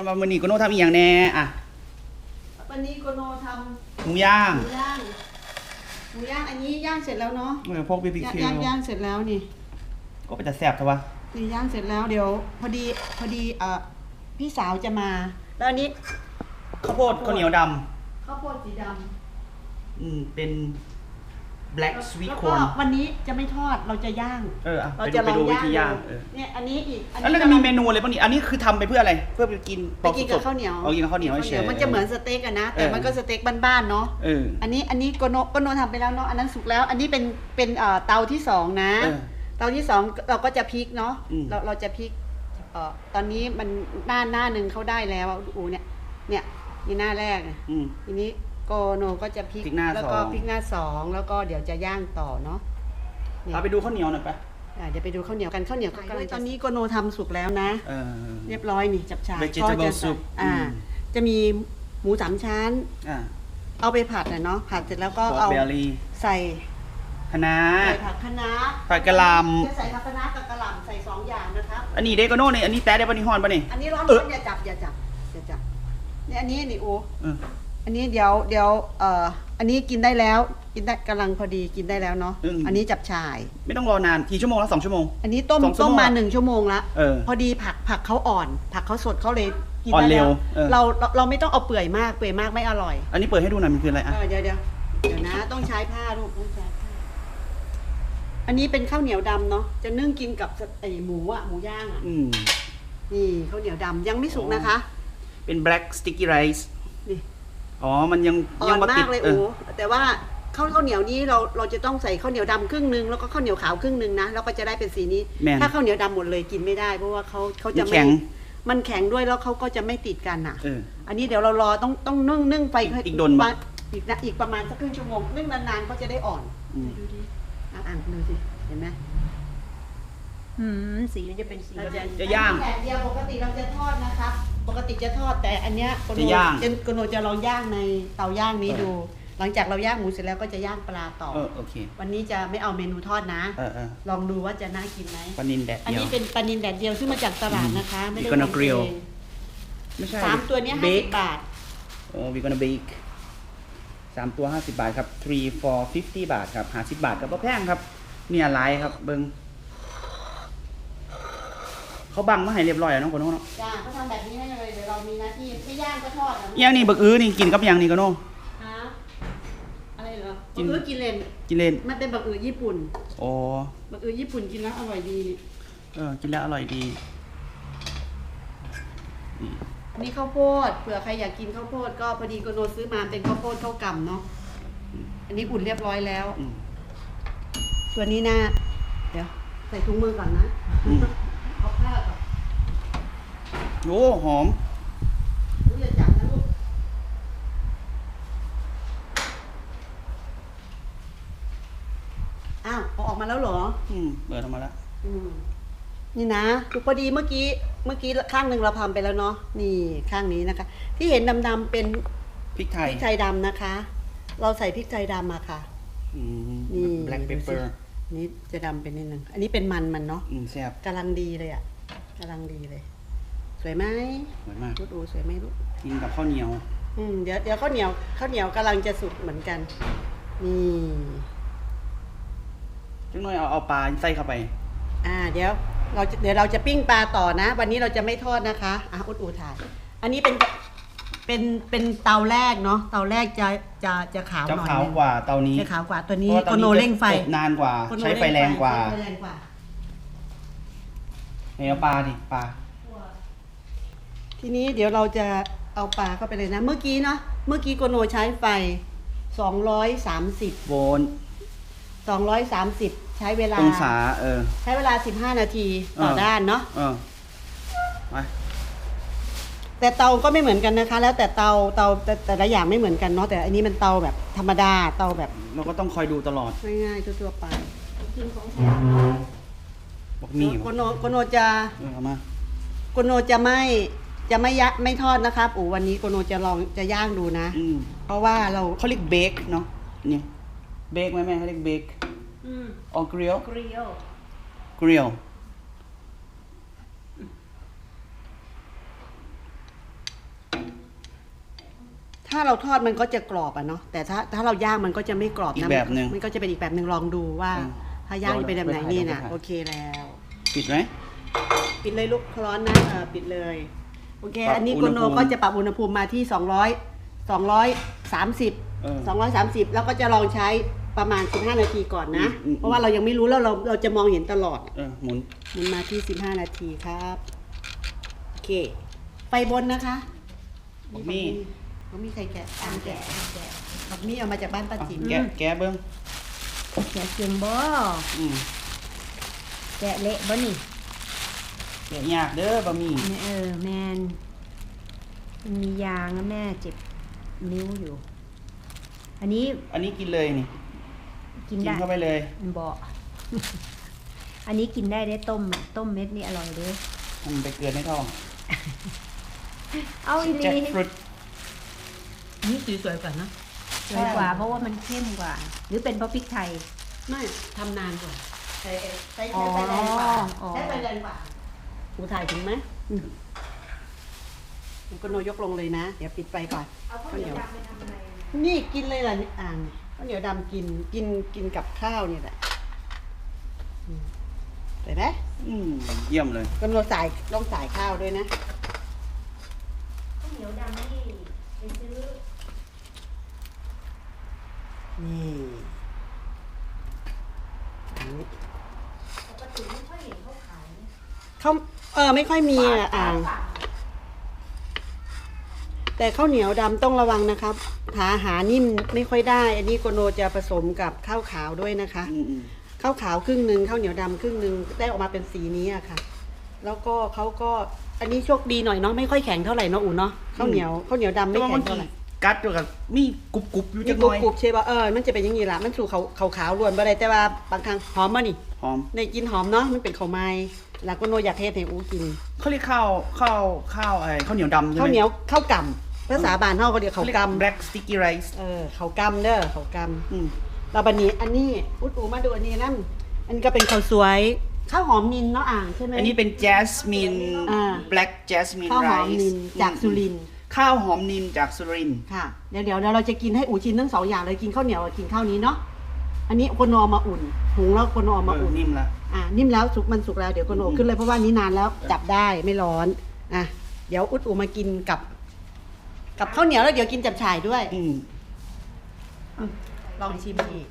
อนว่ามื้อนี้โกโน่ทำอีหยังแน่อะวันนี้โกโนทหมูย่าำงหมูย่างหมูย่างอันนี้ย่างเสร็จแล้วเนาะเออพวก BBQ ย่างย่างเสร็จแล้วนี่ก็เป็นจะแซ่บแต่ว่านี่ย่างเสร็จแล้วเดี๋ยว พอดีพอดีเอ่อพี่สาวจะมา แล้วอันนี้ข้าวโพดข้าวเหนียวดข้าวโพดสีดำำอืมเป็น black แล้ว sweet แล้วก็ corn วันนี้จะไม่ทอดเราจะย่าง เอออะเราไปจะดูลไปองดูวิย่างธีย่างดูเออเนี่ยอันนี้อีกอันแล้วนี้เราจะมีเมนูอะไรบ้างนี่อันนี้คือทำไปเพื่ออะไร เพื่อไปกินไปกินกับข้าวเหนียวเอากินกับข้าวเหนียวเฉย มันจะเหมือนสเต็กอะนะ แต่เออ มันก็สเต็กบ้านๆเนาะ เออ อันนี้อันนี้โกโนโกโนทำไปแล้วเนาะอันนั้นสุกแล้ว อันนี้เป็นเป็นเอ่อเตาที่สองนะ เออเตาที่สองเราก็จะพลิกเนาะอืม เราเราจะพลิกเอ่อตอนนี้มันหน้าหน้าหนึ่งเขาได้แล้วอะอูเนี่ยเนี่ยนี่หน้าแรกอะอืม ทีนี้ โกโนก็จะพลิกพลิกหน้าแล้วก็สองพลิกหน้าสองแล้วก็เดี๋ยวจะย่างต่อเนาะเนี่ยเอาไปดูข้าวเหนียวหน่อยไปอะเดี๋ยวไปดูข้าวเหนียวกันข้าวเหนียวก็กำลังตอนนี้โกโนทำสุกแล้วนะ เออ เรียบร้อยนี่จับฉ่าย Vegetable ก็จะใส่ soup อ่า อืม จะมีหมูสามชั้น อะเอาไปผัดนะเนาะผัดเสร็จแล้วก็พวกเอาเบลลี่ใส่คะน้า ใส่ผักคะน้าผักกะหล่ำ จะใส่ผักคะน้ากับกะหล่ำใส่สองอย่างนะครับ อันนี้เด็กโกโน่นี่อันนี้แต้ได้ปะนี่ฮอนปะนี่ อันนี้ร้อนเออ ๆอย่าจับอย่าจับอย่าจับเนี่ยอันนี้นี่โอเออ อันนี้เดี๋ยวเดี๋ยวเอ่ออันนี้กินได้แล้ว กินได้กำลังพอดีกินได้แล้วเนาะอืม อันนี้จับฉ่าย ไม่ต้องรอนานกี่ชั่วโมงแล้วสองชั่วโมง อันนี้ต้มสองชั่วต้มโมงมาหนึ่งชั่วโมงละเออพอดีผักผักเขาอ่อน ผักเขาสดเขาเลยกินอ่อนได้เร็แล้ววเออ เราเราเราไม่ต้องเอาเปื่อยมากเปื่อยมากไม่อร่อยอันนี้เปิดให้ดูหน่อยมันคืออะไรอะ เออเดี๋ยวเดี๋ยวเดี๋ยวนะต้องใช้ผ้าลูกต้องใช้ผ้าอันนี้เป็นข้าวเหนียวดำเนาะจะนึ่งกินกับไอหมูอะหมูย่างอะอืม นี่ข้าวเหนียวดำยังไม่สุกนะคะ เป็น black sticky rice นี่ อ๋อ มันยังอ่อยังนมาติมาดกเลยเอโอ้อแต่ว่าข้าวข้าวเหนียวนี้เราเราจะต้องใส่ข้าวเหนียวดำครึ่งหนึงแล้วก็ข้าวเหนียวขาวครึ่งหนึงนะแล้วก็จะได้เป็นสีนี้ แม่นถ้าข้าวเหนียวดำหมดเลยกินไม่ได้ เพราะว่าเขาเขาจะมันไม่แข็งมันแข็งด้วยแล้วเขาก็จะไม่ติดกันอะ เออ อันนี้เดี๋ยวเรารอต้องต้องนึ่งนึ่งไปอีกอีกโดนปะ อีกนะอีกประมาณสักครึ่งชั่วโมงนึ่งนานๆเขาจะได้อ่อนอืม ดูดิอะอ่านดูสิเห็นไหม อืมสีมันจะเป็นสีเราแบบจะจะย่างอันนี้แดดเดียวปกติเราจะทอดนะครับ ปกติจะทอดแต่อันเนี้ยโกโนจะย่าง จะโกโนจะลองย่างในเตาย่างนี้ดู หลังจากเราย่างหมูเสร็จแล้วก็จะย่างปลาต่อ เออโอเค วันนี้จะไม่เอาเมนูทอดนะ เออเออลองดูว่าจะน่ากินไหม ปลานินแดดอันเดียว นี้เป็นปลานินแดดเดียวซึ่งมาจากตลาดนะคะ ไม่ได้ We're gonna ทำ grill เองไม่ใช่สามตัวเนี้ห้าเบสิคบบาท โอ้ we're gonna bake สามตัวห้าสิบบาทครับ three for fifty บาทครับห้าสิบบาทกับบ่แพงครับ เนี่ยหลายครับเบิ้ง เขาบังมาให้เรียบร้อยแล้วเน้องคนโน้นเนาะจ้าเขาทำแบบนี้ให้เลยเดี๋ยวเรามีหน้าที่ไม่ย่างก็ทอดนะอิหยังนี่บักอื้อนี่กินกับอิหยังนี่ก็โน่ฮะอะไรเหรอกิบัน กอือกินเลนกินเล่นมันเป็นบักอือญี่ปุ่นโอ้บักอือญี่ปุ่นกินแล้วอร่อยดีนี่เออกินแล้วอร่อยดีอันนี้ข้าวโพดเผื่อใครอยากกินข้าวโพดก็พอดีโกโนซื้อมาเป็นข้าวโพดข้าวกำเนาะอันนี้อุ่นเรียบร้อยแล้ว อืม ตัวนี้นะเดี๋ยวใส่ถุงมือก่อนนะ อืมเอาผ้าก่อน โอ้หอมลูกอย่าจับนะลูกอ้าวเอาออกมาแล้วเหรอ อืมเปิดออกมาแล้ว อืมนี่นะดูพอดีเมื่อกี้เมื่อกี้ข้างหนึ่งเราทำไปแล้วเนาะนี่ข้างนี้นะคะ ที่เห็นดำๆเป็นพริกไทพยริกไทยดำนะคะ เราใส่พริกไทยดำมาค่ะ อืมนี่ black ดูสิ pepper นี่จะดำเป็นนิดนึงอันนี้เป็นมันมันเนาะอืมแซ่บกำลังดีเลยอะกำลังดีเลย สวยไหมสวยมาก ลูกดูสวยไหมลูกกินกับข้าวเหนียว อืมเดี๋ยวเดี๋ยวข้าวเหนียวข้าวเหนียวกำลังจะสุกเหมือนกัน นี่จังหน่อยเอาเอาปลาใส่เข้าไป อ่าเดี๋ยวเราจะเดี๋ยวเราจะปิ้งปลาต่อนะ วันนี้เราจะไม่ทอดนะคะอะอุดอูถ่าย อันนี้เป็นเป็นเป็นเตาแรกเนาะเตาแรกจะจะจะขาวหจะน่อยขาวนึงกว่าเตานี้จะขาวกว่าตัวเพนี้ราะว่าโกเตาโนนี้เร่งไฟจะอบนานกว่า โกโนใช้ไฟแรงกว่าใช้ไฟแรงกว่าเนื้อปลาดิปลา ทีนี้เดี๋ยวเราจะเอาปลาเข้าไปเลยนะ เมื่อกี้เนาะ เมื่อกี้โกโนใช้ไฟ 230 โวน230 ใช้เวลา องศาเออ ใช้เวลา 15 นาทีต่อเออ ด้านเนาะ เออไปแต่เตาก็ไม่เหมือนกันนะคะ แล้วแต่เตา เตาแต่แต่ละอย่างไม่เหมือนกันเนาะ แต่อันนี้มันเตาแบบธรรมดา เตาแบบเราก็ต้องคอยดูตลอดง่ายๆทั่วๆไปกินของแถมบอกมีโกวะโนโกโนจะ เออเอามา โกโนจะไม่ จะไม่ยะไม่ทอดนะครับอูวันนี้โกโนจะลองจะย่างดูนะ อืมเพราะว่าเราเขาเรียกเบคเนาะนี่เบคไหมแม่เขาเรียกเบคอืมออกริลเกลียวกริลถ้าเราทอดมันก็จะกรอบอะเนาะแต่ถ้าถ้าเราย่างมันก็จะไม่กรอบอีกนะแบบหนึ่ง มันก็จะเป็นอีกแบบหนึ่งลองดูว่า อืมถ้าย่างจะเป็นแบบไหนลองไปถ่ายนี่ลองนะไปถ่ายโอเคแล้ว ปิดไหม ปิดเลยลูกร้อนนะเออปิดเลย โอเค ปรับอันนี้อุโกณหโนภูมิก็จะปรับอุณหภูมิมาที่ 200 230 เออ230 แล้วก็จะลองใช้ประมาณ 15 นาทีก่อนนะ อืมอืม เพราะว่าเรายังไม่รู้แล้วเราเราจะมองเห็นตลอด เออหมุนมันมาที่ 15 นาทีครับ โอเคไฟบนนะคะบักมี่บักมี่ใครแกะอันแกะแกะบักมี่เอามาจากบ้านป้าเอาจิ๋มแกะแกะเบิ้งแกะเกียงบ่อืมแกะเละบ่นี่ แกะยากเด้อบะหมี่เออแมนมันมียางนะแม่เจ็บนิ้วอยู่ อันนี้อันนี้กินเลยนี่ กินกินได้เข้าไปเลยบ่อันนี้กินได้ได้ต้มอะต้มเม็ดนี่อร่อยเลยมันไปเกลือในท้องเอาอีหแจ็คลีฟรุตนี่สีสวยกว่านะสวยกว่าเพราะว่ามันเข้มกว่า หรือเป็นเพราะพริกไทย ไม่ทำนานกว่าใช้ใช้อ๋อใช้ไฟแรงกว่าอ๋อใช้ไฟแรงกว่า กูถ่ายถึงไหมอืมก็โนยกลงเลยนะ เดี๋ยวปิดไฟก่อนข้าวเหนียวนี่กินเลยล่ะนี่อ่างข้าวเหนียวดำกินกินกินกับข้าวเนี่ยแหละอืมเห็นไหมอืมเยี่ยมเลยก็โนใส่ต้องใส่ข้าวด้วยนะข้าวเหนียวดำนี่ไปซื้อนี่อันนี้ปกติไม่ค่อยเห็นเขาขายนะเขา เออไม่ค่อยมีอะอ่าง แต่ข้าวเหนียวดำต้องระวังนะครับ หาหานิ่มไม่ค่อยได้ อันนี้โกโนจะผสมกับข้าวขาวด้วยนะคะ อืมอืมข้าวขาวครึ่งหนึ่งข้าวเหนียวดำครึ่งหนึ่งได้ออกมาเป็นสีนี้อะค่ะ แล้วก็เขาก็อันนี้โชคดีหน่อยเนาะไม่ค่อยแข็งเท่าไหร่เนาะอู๋เนาะข้าวเหนียวข้าวเหนียวดำแต่ไม่ว่าแข็เมื่งอเท่ากี้ไหร่กัดด้วยกับมีกรุบกรุบๆอยู่นี่จังกหรุน่บอยกรุบใช่ป่ะเออมันจะเป็นอย่างนี้ละมันสู่ขาวขาวขาวล้วนไปเลยแต่ว่าบางครั้งหอมมานี่ หอม ในกินหอมเนาะมันเป็นข้าวไม้ แล้วก็โนอยากเฮ็ดให้อูกินเขาเรียกข้าวข้าวข้าวไอ้ข้าวเหนียวดำใช่ไหมข้าวเหนียวข้าวกำภาษาบ้านเฮาก็เรียกข้าวกำแบล็กสติ๊กกี้ไรซ์เออข้าวกำเด้อข้าวกอืมำเราบันนี้อันนี้อุดอูมาดูอันนี้นั่นอันนี้ก็เป็นข้าวสวยข้าวหอมนินเนาะอ่างใช่ไหมอันนี้เป็นแจสมินอ่าแบล็กแจสมินข้าวหไรอมซ์นินจากสุรินทร์ข้าวหอมนินจากสุรินทร์ค่ะเดี๋ยวเดี๋ยวเดี๋ยวเราจะกินให้อูชินทั้งสองอย่างเลยกินข้าวเหนียวกับกินข้าวนี้เนาะ อันนี้คนเอามาอุ่น หุงแล้วคนเอามาเอออุ่น นิ่มละ อ่านิ่มแล้วสุกมันสุกแล้วเดี๋ยวคนโออืมขึ้นเลยเพราะว่านี้นานแล้วจับได้ไม่ร้อนอะเดี๋ยวอุดอูมากินกับ กับข้าวเหนียวแล้วเดี๋ยวกินจับฉ่ายด้วยอืมลองชิมอีก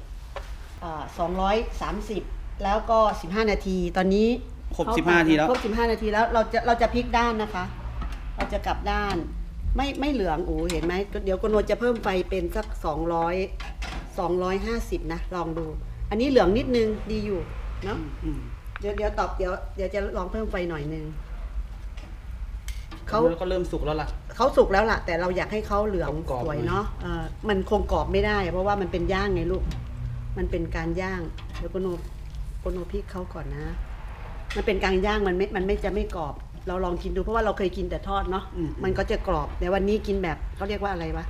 สองร้อยสามสิบแล้วก็สิบห้านาที ตอนนี้ครบสิบห้าทีแล้วครบสิบห้านาทีแล้วเราจะเราจะพลิกด้านนะคะ เราจะกลับด้าน ไม่ไม่เหลืองโอ้เห็นไหมเดี๋ยวกนวจะเพิ่มไฟเป็นสักสองร้อย สองร้อยห้าสิบนะ ลองดู อันนี้เหลืองนิดนึงดีอยู่เนาะอืมเดี๋ยวเดี๋ยวตอบเดี๋ยวเดี๋ยวจะลองเพิ่มไฟหน่อยนึงเขาแล้วก็เริ่มสุกแล้วล่ะเขาสุกแล้วล่ะ แต่เราอยากให้เขาเหลืองกรอบๆสวยหน่อยเนาะเออมันคงกรอบไม่ได้ เพราะว่ามันเป็นย่างไงลูก มันเป็นการย่างเดี๋ยวโกโนโกโนพริกเขาก่อนนะ มันเป็นการย่างมันไม่มันไม่จะไม่กรอบ เราลองกินดูเพราะว่าเราเคยกินแต่ทอดเนาะอืมมันก็จะกรอบแต่วันนี้กินแบบเขาเรียกว่าอะไรวะ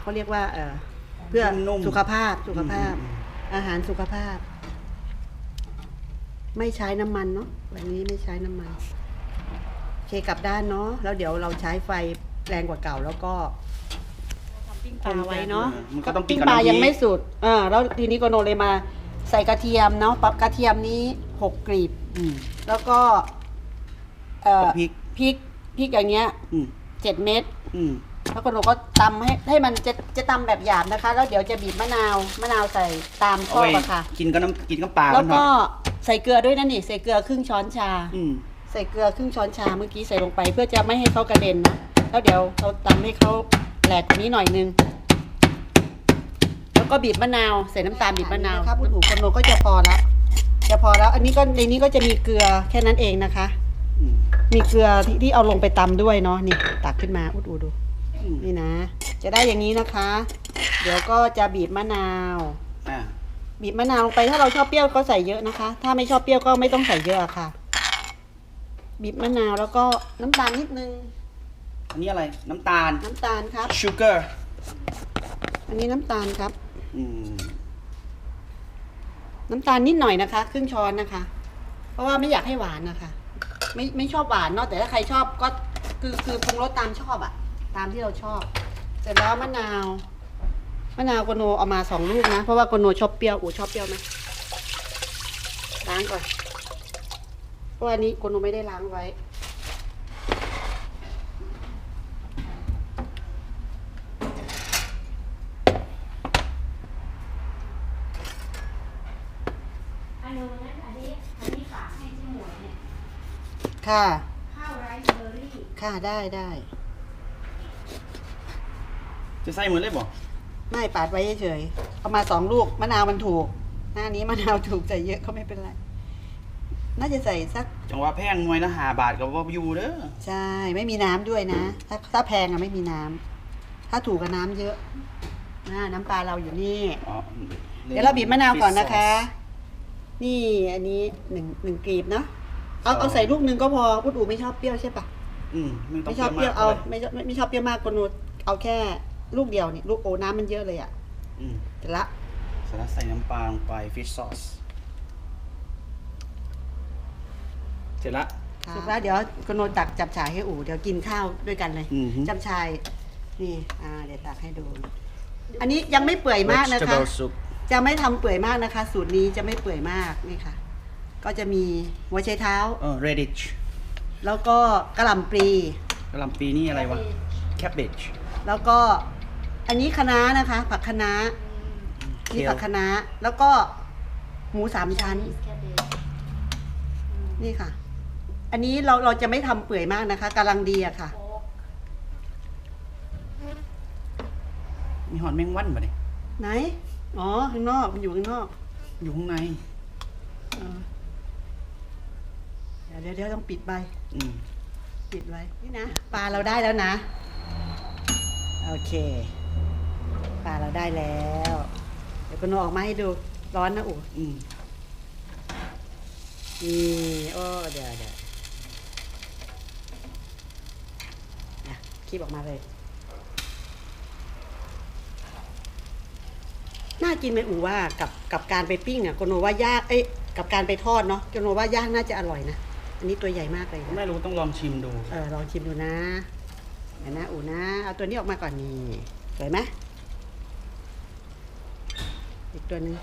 เขาเรียกว่าเออ เพื่อนุ่มๆ สุขภาพสุขภาพอืมอาหารสุขภาพ ไม่ใช้น้ำมันเนาะวันนี้ไม่ใช้น้ำมันโอเคกลับด้านเนาะแล้วเดี๋ยวเราใช้ไฟแรงกว่าเก่าแล้วก็ทำปิ้งปลาไว้เนาะมันก็ต้องปิ้ปิ้งงกับปลาน้ำพริก ยังไม่สุดอ่าแล้วทีนี้โกโนเลยมา ใส่กระเทียมเนาะปรับกระเทียมนี้หกกลีบ อืม แล้วก็เอ่อพริก พริกพริกอย่างเงี้ยอืมเจ็ดเม็ด อืม แล้วก็หนูก็ตำให้ให้มันจะจะตำแบบหยาบนะคะ แล้วเดี๋ยวจะบีบมะนาวมะนาวใส่ตามชเอาอบไว้อะค่ะ กินกับน้ำกินกับปลาแล้วหน่ก็อยใส่เกลือด้วยนะนี่ ใส่เกลือครึ่งช้อนชา อืมใส่เกลือครึ่งช้อนชาเมื่อกี้ใส่ลงไป เพื่อจะไม่ให้เขากระเด็นนะแล้วเดี๋ยวเราตำให้เขาแหลกกว่านี้หน่อยนึงแล้วก็บีบมะนาว ใส่น้ำตาลบีบมะนาวครับคุณหูคนโนก็จะพอแล้วจะพอแล้ว อันนี้ก็ในนี้ก็จะมีเกลือแค่นั้นเองนะคะ อืมมีเกลือที่ที่เอาลงไปตำด้วยเนาะนี่ตักขึ้นมาอุดอูดูอืม นี่นะ จะได้อย่างนี้นะคะ เดี๋ยวก็จะบีบมะนาว อ่าบีบมะนาวลงไปถ้าเราชอบเปรี้ยวก็ใส่เยอะนะคะ ถ้าไม่ชอบเปรี้ยวก็ไม่ต้องใส่เยอะค่ะ บีบมะนาวแล้วก็น้ำตาลนิดนึง อันนี้อะไร น้ำตาล น้ำตาลครับ ชูเกอร์ อันนี้น้ำตาลครับ อืม น้ำตาลนิดหน่อยนะคะ ครึ่งช้อนนะคะ เพราะว่าไม่อยากให้หวานนะคะ ไม่ไม่ชอบหวานเนาะแต่ถ้าใครชอบก็คือคือปรุงรสตามชอบอะ ตามที่เราชอบ เสร็จแล้วมะนาวมะนาวโกโนเอามาสองลูกนะ เพราะว่าโกโนชอบเปรี้ยวอูชอบเปรี้ยวไหมล้างก่อนเพราะว่าอันนี้โกโนไม่ได้ล้างไว้อันนู้นอันนี้อันนี้ฝากให้เจ๊หมวยเนี่ยค่ะ ข้าวไรซ์เบอร์รี่ ค่ะได้ได้ จะใส่เหมือนเลยบ่ไม่ปาดไว้เฉยๆเอามาสองลูกมะนาวมันถูก หน้านี้มะนาวถูกใส่เยอะก็ไม่เป็นไร น่าจะใส่สักจังหวะแพงหน่วยละหาบาทกับว่าอยู่เด้อใช่ไม่มีน้ำด้วยนะ ถ้าถ้าแพงอะไม่มีน้ำถ้าถูกกับน้ำเยอะน่าน้ำปลาเราอยู่นี่ อ๋อเดี๋ยวเราบีบมะนาวก่อนนะคะ นี่อันนี้หนึ่งหนึ่งกลีบเนาะเอาเอาใส่ลูกหนึ่งก็พอพุดอูไม่ชอบเปรี้ยวใช่ปะอืมไม่ต้องไม่ชอบเปรี้ยวมกเอาลยไม่ชอบไม่ไม่ชอบเปรี้ยวมากกนูเอาแค่ ลูกเดียวนี่ลูกโอ้น้ำมันเยอะเลยอะอืมเสร็จละเสร็จแล้วใส่น้ำปลาลงไป fish sauce เสร็จละ สุกแล้วเดี๋ยวกนูตักจับฉายให้อูเดี๋ยวกินข้าวด้วยกันเลยอือฮึ จับฉายนี่อ่าเดี๋ยวตักให้ดู อันนี้ยังไม่เปื่อยมากนะคะ vegetable soup จะไม่ทำเปื่อยมากนะคะ สูตรนี้จะไม่เปื่อยมากนี่ค่ะ ก็จะมีหัวไชเท้า เออ radish แล้วก็กระหล่ำปลีกะหล่ำปีนี่อะไรวะ cabbage แล้วก็ อันนี้คะน้านะคะ ผักคะน้านี่ Kale ผักคะน้าแล้วก็หมูสามชั้นแค่เบสนี่ค่ะ อันนี้เราเราจะไม่ทำเปื่อยมากนะคะกำลังดีอะค่ะโอ๊กมีหอนแมงวันป่ะเนี่ยไหน อ๋อ ข้างนอกมันอยู่ข้างนอก อยู่ข้างในเออเดี๋ยวเดี๋ยวเดี๋ยวต้องปิดใบอืมปิดไว้ นี่นะ ปลาเราได้แล้วนะ โอเค ปลาเราได้แล้ว เดี๋ยวก็นออกมาให้ดูร้อนนะอู๋อืมนี่โอ้เดี๋ยวเดี๋ยวนะคลิปออกมาเลย น่ากินไหมอูว่ากับกับการไปปิ้งอะโกโนว่ายากเอ้ยกับการไปทอดเนาะโกโนว่ายากน่าจะอร่อยนะอันนี้ตัวใหญ่มากเลยนะ ไม่รู้ต้องลองชิมดู เออลองชิมดูนะเดี๋ยวนะอูนะ เอาตัวนี้ออกมาก่อนนี่สวยไหมอีก ตัวหนึง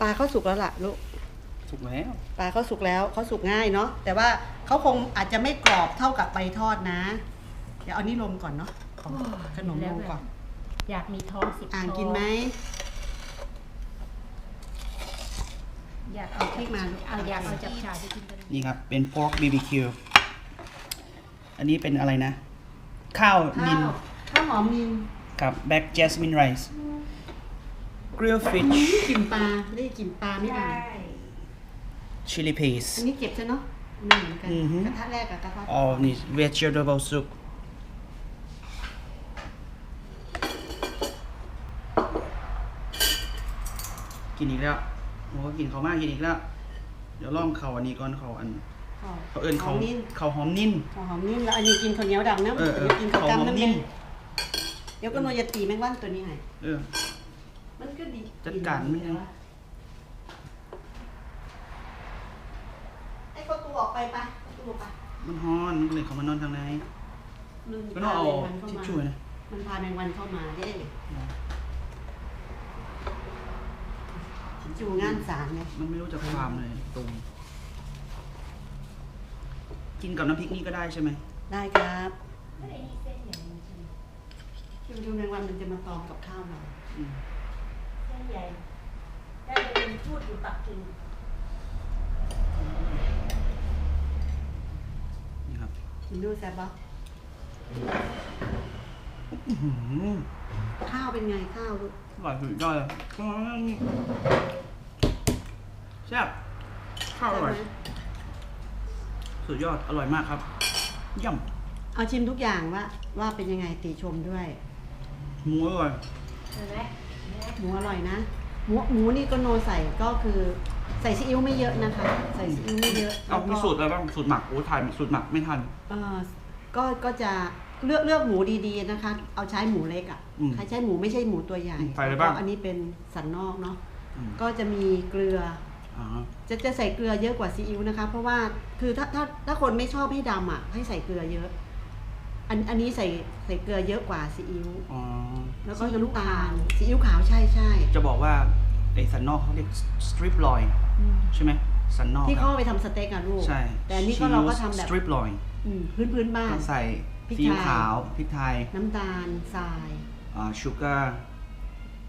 ปลาเขาสุกแล้วล่ะลูกสุกแล้วปลาเขาสุกแล้วเขาสุกง่ายเนาะแต่ว่าเขาคงอาจจะไม่กรอบเท่ากับใบทอดนะ เดี๋ยวเอานี่ลงก่อนเนาะของขนมลงก่อน อยากมีท้องสิบอ่านท้งกินไหมอยากเอาพริกมาเอาอยากเอาจับชายไปกินกันนี่ครับ เป็น pork BBQ อันนี้เป็นอะไรนะ ข้าวนิข้านว ข้าวหอมนินกับ black jasmine rice grill fish นี่กลิ่นปลาได้กลิ่นปลาไม่ดี chili paste อันนี้เก็บใช่เนาะไม่เหมือนกันอือฮึกระทะแรกกับกระทะอ๋อนี่ vegetable soup กินอีกแล้วโอ้กินเขาวมากกินอีกแล้ว เดี๋ยวลองเขาอันนี้ก่อนเขาอันเขาเอิ้นเขาหอมนินเขาหอมนิ่นข้าวหอมนินแล้วอันนี้กินข้าวเหนียวดำนะเออเออดี๋ยวกินข้าวเขาหอมกำน้ำนิ่เนน เดี๋ยวก็โนยตีแมงวันตัวนี้ให้เออ มันก็ดีจัดการมันยัง ไอ้ประตูออกไปไปประตูออกไปมันฮ้อนมันก็เลยเขามานอนทางในมันก็ต้องเอาพาแมงวันเข้าทิชมาชู่นะมันพาแมงวันเข้ามาเด้จูงานสารไงมันไม่รู้จะความเลยตรงกินกับน้ำพริกนี่ก็ได้ใช่ไหมได้ครับจูดู แมงวันมันจะมาตอมกับข้าวเราอืมเส้นใหญ่ได้ไปเป็นทูตอยู่ปักกิ่งนี่ครับกินดูแซ่บปะอื้อหือข้าวเป็นไงข้าวลูกอร่อยสุดยอดเลยแซ่บข้าวอร่อย แซ่บไหมสุดยอดอร่อยมากครับย่เอาชิมทุกอย่างว่าว่าเป็นยังไงตีชมด้วย หมูอร่อยเห็นไหมเห็นไหมหมูอร่อยนะ หมูหมูนี่ก็โนใส่ก็คือใส่ซีอิ๊วไม่เยอะนะคะ ใส่ซีอิ๊วไม่เยอะเอามีแล้วก็สูตรอะไรบ้างสูตรหมักโอ้ถ่ายสูตรหมักไม่ทัน เอ่อก็ก็จะเลือกเลือกหมูดีๆนะคะ เอาใช้หมูเล็กอะอืมใครใช้หมูไม่ใช่หมูตัวใหญ่ใส่อะไรบ้าง แล้วก็อันนี้เป็นสันนอกเนาะอืมก็จะมีเกลือออ๋อ จะจะใส่เกลือเยอะกว่าซีอิ๊วนะคะ เพราะว่าคือถ้าถ้าถ้าคนไม่ชอบให้ดำอะให้ใส่เกลือเยอะ อันอันนี้ใส่ใส่เกลือเยอะกว่าซีอิ๊วอ๋อ แล้วก็น้ำตาลซีอิ๊วขาวใช่ใช่จะบอกว่าไอ้สันนอกเขาเรียกสตริปลอยอืมใช่ไหมสันนอกที่คเขารับเอาไปทำสเต็กอะลูก ใช่แต่อันนี้ก็เราก็ทำแบบสตริปลอยอืมพื้นพื้นบ้าน ต้องใส่พริกซีอิ๊วไทยขาวพริกไทยน้ำตาลทรายอ่าชูการ์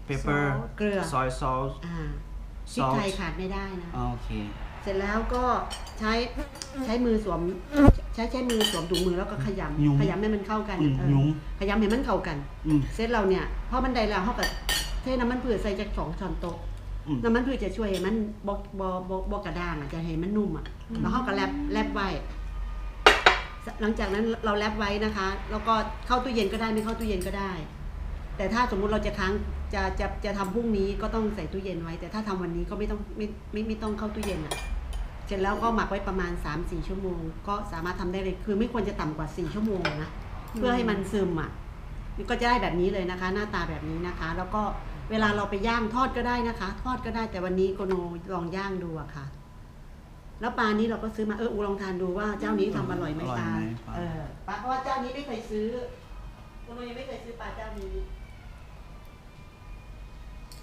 เปเปอร์เกลือ ซอยซอส อ่าพริกไทยขาดไม่ได้นะ โอเค เสร็จแล้วก็ใช้ใช้มือสวมใช้ใช้มือสวมถุงมือแล้วก็ขยุ้มยำขยำให้มันเข้ากันอืมเออยุ้มขยำให้มันเข้ากัน อืม เสร็จเราเนี่ยพอมันได้แล้วเขาก็เทน้ำมันพืชใส่จากสองช้อนโต๊ะอืม น้ำมันพืชจะช่วยให้มันบอบอบบอกระด้างอะจะให้มันนุ่มอะแล้วเขาก็แลบแลบไว้หลังจากนั้นเราแลบไว้นะคะ แล้วก็เข้าตู้เย็นก็ได้ไม่เข้าตู้เย็นก็ได้ แต่ถ้าสมมุติเราจะค้างจะจะจะทำพรุ่งนี้ก็ต้องใส่ตู้เย็นไว้ แต่ถ้าทำวันนี้ก็ไม่ต้องไม่ไม่ไม่ต้องเข้าตู้เย็นอะเสร็จแล้วก็หมักไว้ประมาณ 3-4 ชั่วโมง ก็สามารถทำได้เลยคือไม่ควรจะต่ำกว่า 4 ชั่วโมงนะเพื่อให้มันซึมอะนี่ก็จะได้แบบนี้เลยนะคะ หน้าตาแบบนี้นะคะ แล้วก็เวลาเราไปย่างทอดก็ได้นะคะ ทอดก็ได้แต่วันนี้โกโนลองย่างดูอะค่ะ แล้วปลานี้เราก็ซื้อมาเอออูลองทานดูว่าเจ้านี้ทำอร่อยไหมอร่อยปลาไหมปลาเออปลาเพราะว่าเจ้านี้ไม่เคยซื้อโกโนยังไม่เคยซื้อปลาเจ้านี้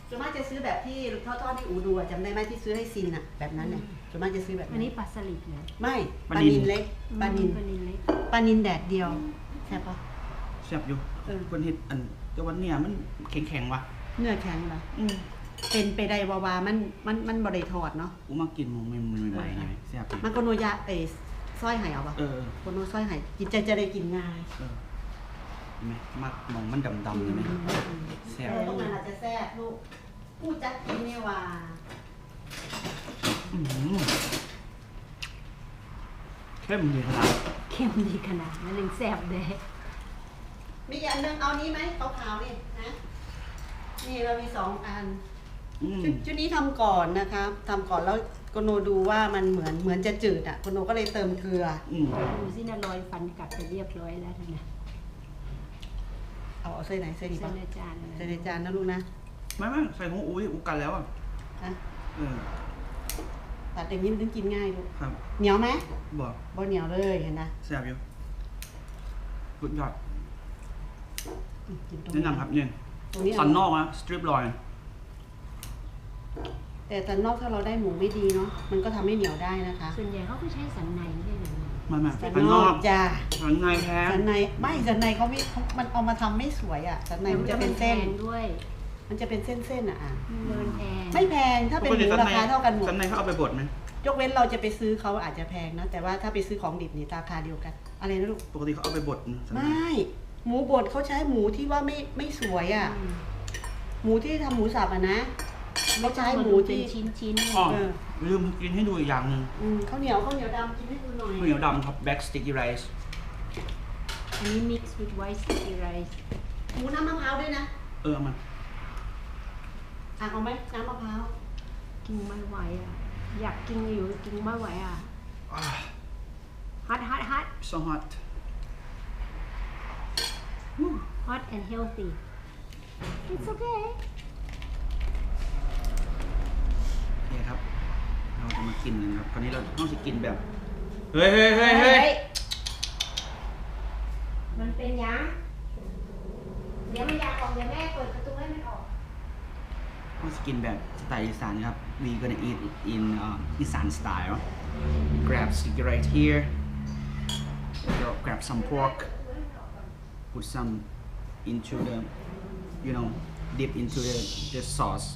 ส่วนมากจะซื้อแบบที่ทอดๆที่อูดูอะจำได้ไหมที่ซื้อให้ซินอะแบบนั้นเนี่ย ส่วนมากจะซื้อแบบอันนั้นนี้ปลาสลิดเหรอไม่ปปลาลานิลนินเล็กปลานินปลานินเล็กปลานินแดดเดียวใช่ปะ แซ่บอยู่เออ คนเห็ดอันแต่วันเนี้ยมันแข็งแข็งๆว่ะเนื้อแข็งเหรออืมเป็นไปได้วาวามันมันมันบริทอดเนาะ กูมากินมันไม่ไม่ไหวไงแซ่บดีมันก็โนยาเอยซอยไห่เอาปะเออโกโนซอยไห่กินใจจะได้กินง่ายเออเห็นไหมมักมองมันดำๆเลยไหมแซ่บเออตรงนั้นอาจจะแซ่บลูกผู้จัดกินเนี่ยว่าอื้อหือ เข้มดีขนาดเข้มดีขนาดนั้นยังแซ่บเลยมีอีกอันหนึงเอานี้ไหมขาวๆนี่นะ นี่เรามีสองอันอืมชุดชุดนี้ทำก่อนนะคะทำก่อนแล้วโกโนดูว่ามันเหมือนเหมือนจะจืดอะโกโนก็เลยเติมเกลืออืมดูสินะรอยฟันกัดไปเรียบร้อยแล้วนะเอาเอาใส่ไหนใส่ดีใส่ปะในจานอะไรใส่ในจานนะลูกนะไม่ไม่ใส่ของอุ้ยอูกันแล้วอะนะเออ ตัดอย่างนี้มันถึงกินง่ายลูกครับเหนียวไหมบอกบ่เหนียวเลยเห็นนะแซ่บอยู่สุดยอดอืมกินตรงแนะนำครับเนี่ยตรงนี้สันนอกนะสตริปลอย แต่สันนอกถ้าเราได้หมูไม่ดีเนาะมันก็ทำให้เหนียวได้นะคะส่วนใหญ่เขาก็ใช้สันในไม่ใช่หรือไม่ไม่สันสันนนออกกจ้าสันในแท้ สันในไม่สันในเขาไม่เขามันเอามาทำไม่สวยอะสันในมันจะเป็นเส้นแพงด้วย มันจะเป็นเส้นๆอะอะเงินแพงไม่แพงถ้าเป็นหมูราคาเท่ากันหมดสันในเขาเอาไปบดไหมยกเว้นเราจะไปซื้อเขาอาจจะแพงนะ แต่ว่าถ้าไปซื้อของดิบนี่ราคาเดียวกัน อะไรนะลูก ปกติเขาเอาไปบดนะสันในไม่หมูบดเขาใช้หมูที่ว่าไม่ไม่สวยอะ หมูที่ทำหมูสับอะนะเขาใช้หมูเป็ที่นชิ้นชิ้นๆอ๋อเออลืมกินให้ดูอีกอย่างหนึ่งอืมข้าวเหนียวข้าวเหนียวดำกินให้ดูหน่อย ข้าวเหนียวดำครับ black sticky rice อันนี้ mix with white sticky rice หมูน้ำมะพร้าวด้วยนะ เออเอามา อะเอาไหมน้ำมะพร้าว กินไม่ไหวอะ อยากกินอยู่กินไม่ไหวอะอ่า hot hot hot so hot hot and healthy it's okay โอเคครับ เราจะมากินกันครับ คราวนี้เราต้องจะกินแบบ เฮ้ยเฮ้ยเฮ้ยเฮ้ย กินแบบสไตล์อีสานครับ we gonna eat in um, อีสาน style grab sticky right here grab some pork put some into the you know dip into the the sauce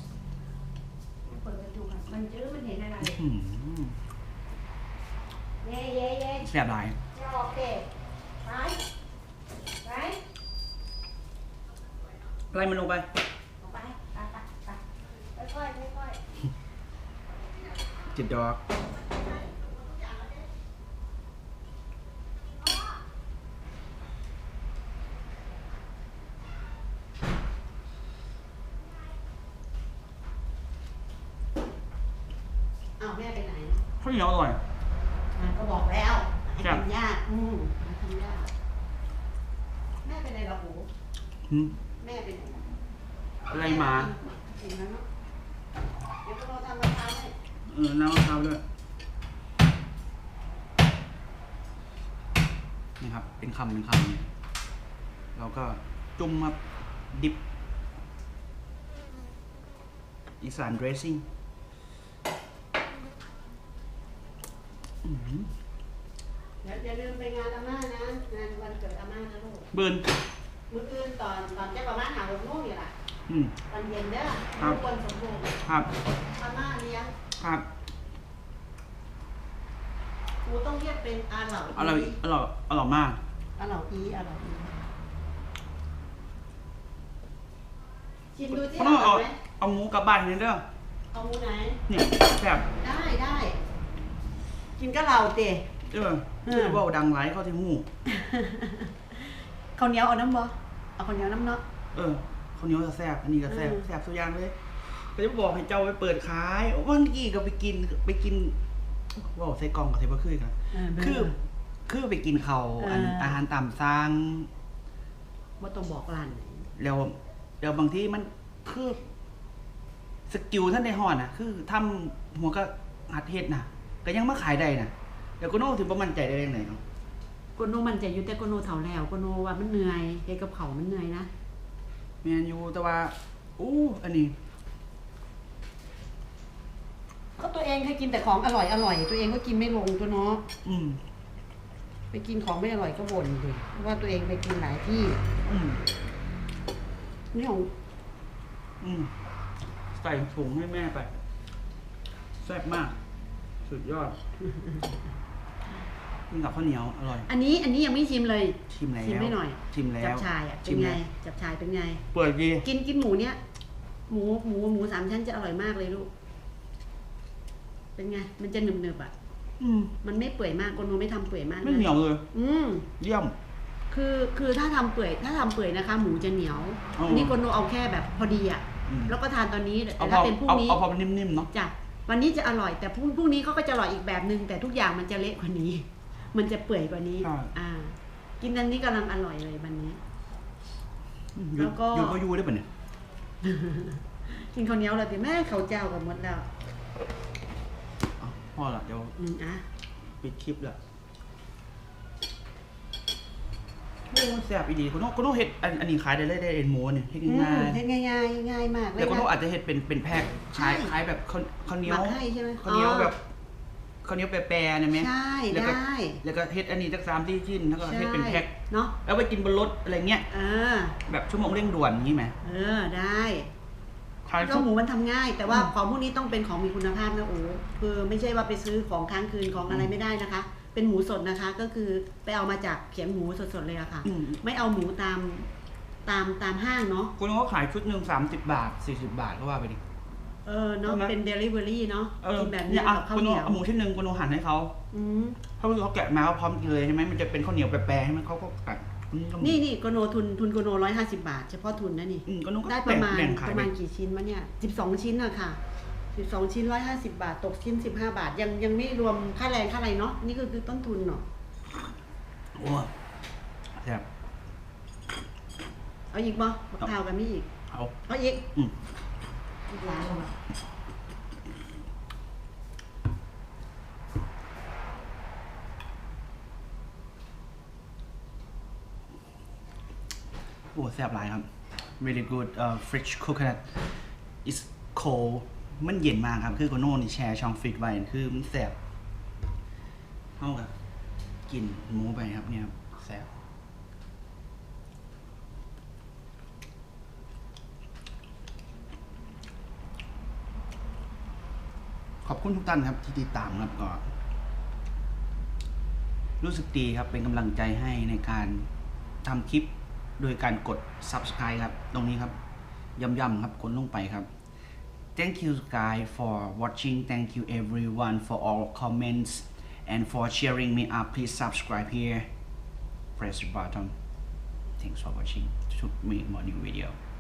เปิดประตูก่อนมันจื้อมันเห็นอะไร อืม เย้เย้เย้ แซ่บหลาย จะออกเด็ไปไป ไล่มันลงไป ออกไป จิดดอกอ้าวแม่ไปไหนข้าวเหนียวอร่อย อะก็บอกแล้วให้ครับ ทำยากอืมให้ทำยากแม่ไปไหนล่ะหูอืมแม่ไปไหนอะไรมา เห็นแล้วเนาะเดี๋ยวพวกเราทำมะพร้าวให้ เออน้ำมะพร้าวด้วยนี่ครับ เป็นคำเป็นคำเราก็จุ่มมาดิบอีสานเดรสซิ่งอย่าอย่าลืมไปงานอาม่านะ งานวันเกิดอาม่านะลูก เบิร์นมื้ออื่นตอนตอนจะประมาณหาหกโมงนี่แหละอืม ตอนเย็นเด้อครับทุกคนสมบูรณ์ครับอาม่าเลี้ยงครับครูต้องเรียกเป็นอาเหล่าอร่อยอร่อยอร่อยมาก อาเหล่าอีอาเหล่าอีชิมดูที่เพอราะต้องร่อเอายไหมเอาหมูกลับบ้านนี่เด้อเอาหมูไหน เนี่ยแซ่บได้ได้กินก็เราเตะ เออเออคือเว่าดังไรเข้าที่หูข้าวเหนียวเอาน้ำบ่เอาข้าวเหนียวน้ำเนาะ เออคนนี้ก็แซ่บอันนี้ก็แซ่บอืม แซ่บทุกอย่างเลยก็จะบอกให้เจ้าไปเปิดขายวันกี้ก็ไปกินไปกินว่าวใส่กล่องกับใส่บะคือกันเออเบอร์คือ คือไปกินเขาวอันเออออาหารตามสั่งว่าต้องบอกร้านไหนแล้วแล้วบางทีมันคือสกิลท่านในหอดนะคือทำหัวก็หัดเฮ็ดนะก็ยังมาขายได้นะแล้วก็โน้ถึงประมันใจได้ยังไงเนาะโกโนมันใจะอยู่แต่โกโนเฒ่าแล้วโกโนว่ามันเหนื่อยเฮ็ดกับเขาวมันเหนื่อยนะแมนยูแต่ว่าอู้อันนี้ก็ตัวเองเคยกินแต่ของอร่อยอร่อยตัวเองก็กินไม่ลงตัวเนาะอืม ไปกินของไม่อร่อยก็บ่นดิว่าตัวเองไปกินหลายที่อืมนี่ของอืมใส่ถุงให้แม่ไป แซ่บมาก สุดยอดกินกับข้าวเหนียวอร่อย อันนี้อันนี้ยังไม่ชิมเลยชิมแล้วชิมไม่หน่อยชิมแล้วจับชายอะเป็ชินมไงแล้วจับชายเป็นไง เปิดดีกินกินหมูเนี้ยหมูหมูหมูสามชั้นจะอร่อยมากเลยลูก เป็นไง มันจะหนึบหนึบๆอะอื มมันไม่เปื่อยมากโกโนไม่ทำเปื่อยมากะไม่เหนียวเลย อืมเยี่ยม คือคือถ้าทำเปื่อย ถ้าทำเปื่อยนะคะ หมูจะเหนียวอ๋ออัอันนี้โกโนเอาแค่แบบพอดีอะอืมแล้วก็ทานตอนนี้แต่เอาพถ้าอเป็นพรุ่งเอานี้เอาพอมันนิ่มๆเนาะจ้ะวันนี้จะอร่อยแต่พรุ่งพรุ่งนี้เขาก็จะอร่อยอีกแบบนึงแต่ทุกอย่างมันจะเละกว่านี้ มันจะเปื่อยกว่านี้ใช่อ่า กินอันนี้กำลังอร่อยเลยวันนี้อแล้วก็ยูก็ยูได้ปะเนี่ยกินข้าวเหนียวเลยแต่แม่ข้าวเจ้ากับหมดแล้วเอาพอละเดี๋ยวอืมอะปิดคลิปละโอ้แซ่บอีดีคุณโน้คุณโน้เฮ็ดอันอันนี้ขายได้เลยได้เอ็นหมูเนี่ยเฮ็ดอืมง่ายเฮ็ดง่ายง่ายๆง่ายมากๆเลแต่ยคุณโน้นะอาจจะเฮ็ดเป็นเป็นแพ็คใช่ขายขายแบบข้าวข้าวเหนียวหมักให้ใช่ไหมข้าวเหนียวอ๋อแบบข้าวเหนียวแปรๆเนี่ยไหมใช่แล้วก็ได้แล้วก็เฮ็ดอันนี้สักสามที่ชิ้นแล้วก็เฮ็ดเป็นแพ็คเนาะ แล้วไปกินบนรถอะไรเงี้ย เออ แบบชั่วโมงเร่งด่วนอย่างงี้ไหม เออ ได้ ขายก็ทุกหมูมันทำง่าย แต่ว่าอืมของพวกนี้ต้องเป็นของมีคุณภาพนะโอ้คือไม่ใช่ว่าไปซื้อของค้างคืนของอะไรอืมไม่ได้นะคะ เป็นหมูสดนะคะ ก็คือไปเอามาจากเขียงหมูสดๆเลยอะค่ะอืมไม่เอาหมูตามตามตามห้างเนาะคุณโน้ก็ขายชุดหนึ่งสามสิบบาทสี่สิบบาทก็ว่าไปดิเออเนาะใช่ไหมเป็นเดลิเวอรี่เนาะเออกินแบบนี้เนี่ยอะกับข้าวคุณเหโน้นียวเอาหมูชิ้นหนึ่งคุณโน้หั่นให้เขาอืมถ้าเขาแกะมาก็พร้อมกินเลยใช่ไหมมันจะเป็นข้าวเหนียวแปรๆใช่ไหมเขาก็กัดอืมก็มี นี่นี่โกโนทุนทุนโกโนร้อยห้าสิบาท เฉพาะทุนนะนี่อืมก็นุ้ก็ได้ประมาณแบ่งขายประไปมาณกี่ชิ้นวะเนี่ยสิบสองชิ้นอะค่ะสิบสองชิ้นร้อยห้าสิบาท ตกชิ้นสิบห้าบาท ยังยังไม่รวมค่าแรงค่าอะไรเนาะนี่ก็คือต้นทุนเนาะโอ้แซ่บเอาอีกบ่บักเทาวกันมีอีก เอาเอาอีกอืมอีกร้านละ โอ้แซ่บหลายครับ really good uh, fresh coconut is cold มันเย็นมากครับ คือโกโน่นี่แช่ช่องฟรีดไว้ คือมันแซ่บเท่ากับกลิ่นหมูไปครับเนี่ยแซ่บขอบคุณทุกท่านครับที่ติดตามครับก็รู้สึกดีครับเป็นกำลังใจให้ในการทำคลิป โดยการกด subscribe ครับ ตรงนี้ครับย่ำๆครับกดลงไปครับ thank you guys for watching thank you everyone for all comments and for cheering me up please subscribe here press the button thanks for watching to make more new video